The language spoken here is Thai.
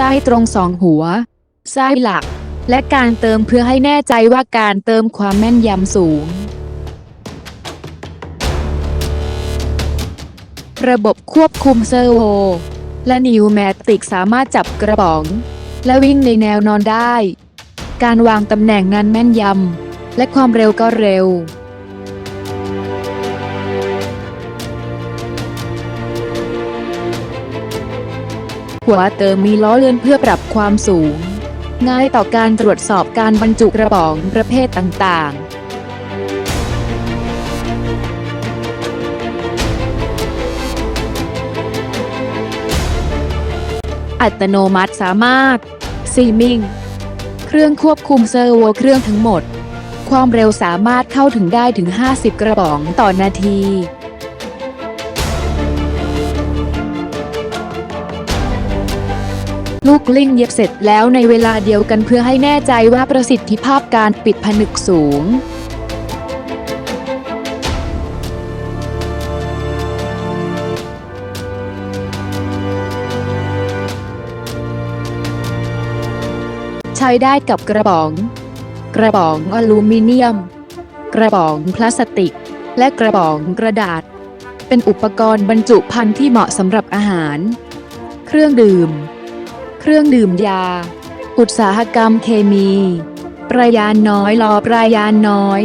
ไส้ตรงสองหัว ไส้หลัก และการเติมเพื่อให้แน่ใจว่าการเติมความแม่นยำสูง ระบบควบคุมเซอร์โว และนิวแมติกสามารถจับกระป๋อง และวิ่งในแนวนอนได้ การวางตำแหน่งนั้นแม่นยำ และความเร็วก็เร็ว หัวเติมมีล้อเลื่อนเพื่อปรับความสูง ง่ายต่อการตรวจสอบการบรรจุกระป๋องประเภทต่างๆอัตโนมัติสามารถซีมิงเครื่องควบคุมเซอร์โวเครื่องทั้งหมด ความเร็วสามารถเข้าถึงได้ถึง 50 กระป๋องต่อนาที ลูกลิ้งเย็บเสร็จแล้วในเวลาเดียวกันเพื่อให้แน่ใจว่าประสิทธิภาพการปิดผนึกสูงใช้ได้กับกระป๋อง กระป๋องอลูมิเนียม กระป๋องพลาสติก และกระป๋องกระดาษ เป็นอุปกรณ์บรรจุภัณฑ์ที่เหมาะสำหรับอาหาร เครื่องดื่ม เครื่องดื่มยา อุตสาหกรรมเคมี ประยานน้อยลอประยานน้อย